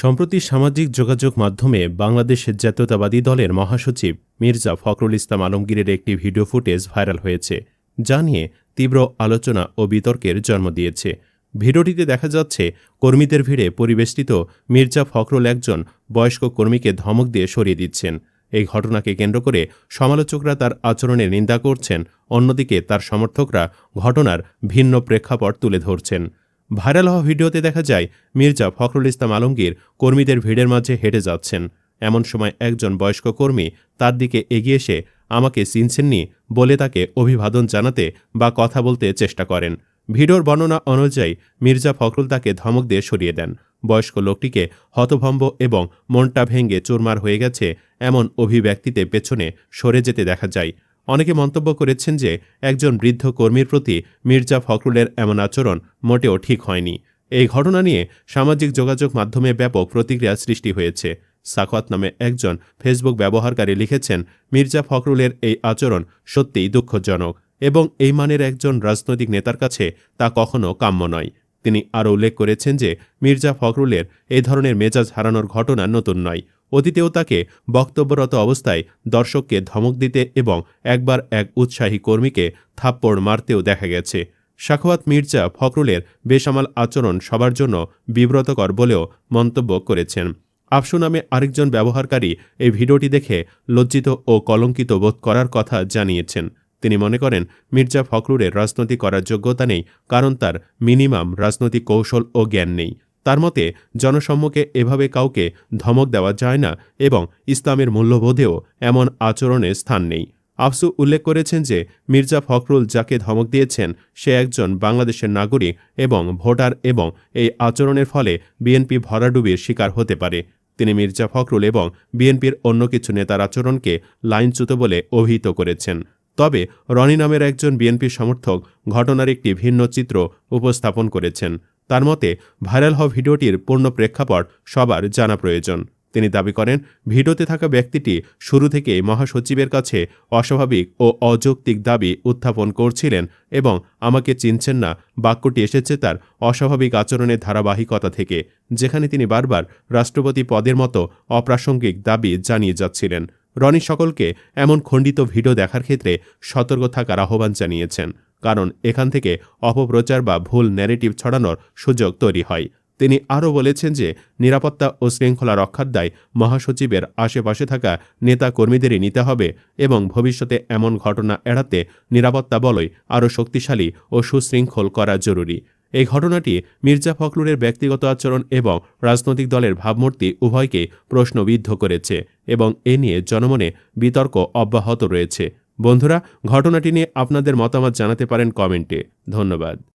সম্প্রতি সামাজিক যোগাযোগ মাধ্যমে বাংলাদেশ জাতীয়তাবাদী দলের মহাসচিব মির্জা ফখরুল ইসলাম আলমগীরের একটি ভিডিও ফুটেজ ভাইরাল হয়েছে, যা নিয়ে তীব্র আলোচনা ও বিতর্কের জন্ম দিয়েছে। ভিডিওটিতে দেখা যাচ্ছে, কর্মীদের ভিড়ে পরিবেষ্টিত মির্জা ফখরুল একজন বয়স্ক কর্মীকে ধমক দিয়ে সরিয়ে দিচ্ছেন। এই ঘটনাকে কেন্দ্র করে সমালোচকরা তার আচরণের নিন্দা করছেন, অন্যদিকে তার সমর্থকরা ঘটনার ভিন্ন প্রেক্ষাপট তুলে ধরছেন। ভাইরাল হওয়া ভিডিওতে দেখা যায়, মির্জা ফখরুল ইসলাম আলমগীর কর্মীদের ভিড়ের মাঝে হেঁটে যাচ্ছেন। এমন সময় একজন বয়স্ক কর্মী তার দিকে এগিয়ে এসে আমাকে চিনছেননি বলে তাকে অভিবাদন জানাতে বা কথা বলতে চেষ্টা করেন। ভিডিওর বর্ণনা অনুযায়ী, মির্জা ফখরুল তাকে ধমক দিয়ে সরিয়ে দেন। বয়স্ক লোকটিকে হতভম্ব এবং মনটা ভেঙে চুরমার হয়ে গেছে এমন অভিব্যক্তিতে পেছনে সরে যেতে দেখা যায়। অনেকে মন্তব্য করেছেন যে, একজন বৃদ্ধ কর্মীর প্রতি মির্জা ফখরুলের এমন আচরণ মোটেও ঠিক হয়নি। এই ঘটনা নিয়ে সামাজিক যোগাযোগ মাধ্যমে ব্যাপক প্রতিক্রিয়া সৃষ্টি হয়েছে। সাখওয়াত নামে একজন ফেসবুক ব্যবহারকারী লিখেছেন, মির্জা ফখরুলের এই আচরণ সত্যিই দুঃখজনক। এবং এই মানের একজন রাজনৈতিক নেতার কাছে তা কখনো কাম্য নয়। তিনি আরও উল্লেখ করেছেন যে, মির্জা ফখরুলের এই ধরনের মেজাজ হারানোর ঘটনা নতুন নয়। অতীতেও তাকে বক্তব্যরত অবস্থায় দর্শককে ধমক দিতে এবং একবার এক উৎসাহী কর্মীকে থাপ্পড় মারতেও দেখা গেছে। শাখওয়াত মির্জা ফখরুলের বেসামাল আচরণ সবার জন্য বিব্রতকর বলেও মন্তব্য করেছেন। আফসু নামে আরেকজন ব্যবহারকারী এই ভিডিওটি দেখে লজ্জিত ও কলঙ্কিত বোধ করার কথা জানিয়েছেন। তিনি মনে করেন, মির্জা ফখরুলের রাজনৈতিক করার যোগ্যতা নেই, কারণ তার মিনিমাম রাজনৈতিক কৌশল ও জ্ঞান নেই। তার মতে, জনসম্মুখে এভাবে কাউকে ধমক দেওয়া যায় না এবং ইসলামের মূল্যবোধেও এমন আচরণের স্থান নেই। আফসু উল্লেখ করেছেন যে, মির্জা ফখরুল যাকে ধমক দিয়েছেন, সে একজন বাংলাদেশের নাগরিক এবং ভোটার এবং এই আচরণের ফলে বিএনপি ভরাডুবির শিকার হতে পারে। তিনি মির্জা ফখরুল এবং বিএনপির অন্য কিছু নেতার আচরণকে লাইনচ্যুত বলে অভিহিত করেছেন। তবে রনি নামের একজন বিএনপি সমর্থক ঘটনার একটি ভিন্ন চিত্র উপস্থাপন করেছেন। তার মতে, ভাইরাল হওয়া ভিডিওটির পূর্ণ প্রেক্ষাপট সবার জানা প্রয়োজন। তিনি দাবি করেন, ভিডিওতে থাকা ব্যক্তিটি শুরু থেকেই মহাসচিবের কাছে অস্বাভাবিক ও অযৌক্তিক দাবি উত্থাপন করছিলেন এবং আমাকে চিনছেন না, বাক্যটি এসেছে তার অস্বাভাবিক আচরণের ধারাবাহিকতা থেকে, যেখানে তিনি বারবার রাষ্ট্রপতি পদের মতো অপ্রাসঙ্গিক দাবি জানিয়ে যাচ্ছিলেন। রনি সকলকে এমন খণ্ডিত ভিডিও দেখার ক্ষেত্রে সতর্ক থাকার আহ্বান জানিয়েছেন, কারণ এখান থেকে অপপ্রচার বা ভুল ন্যারেটিভ ছড়ানোর সুযোগ তৈরি হয়। তিনি আরও বলেছেন যে, নিরাপত্তা ও শৃঙ্খলা রক্ষার দায় মহাসচিবের আশেপাশে থাকা নেতা কর্মীদেরই নিতে হবে এবং ভবিষ্যতে এমন ঘটনা এড়াতে নিরাপত্তা বলয় আরও শক্তিশালী ও সুশৃঙ্খল করা জরুরি। এই ঘটনাটি মির্জা ফখরুলের ব্যক্তিগত আচরণ এবং রাজনৈতিক দলের ভাবমূর্তি উভয়কে প্রশ্নবিদ্ধ করেছে এবং এ নিয়ে জনমনে বিতর্ক অব্যাহত রয়েছে। বন্ধুরা, ঘটনাটি নিয়ে আপনাদের মতামত জানাতে পারেন কমেন্টে। ধন্যবাদ।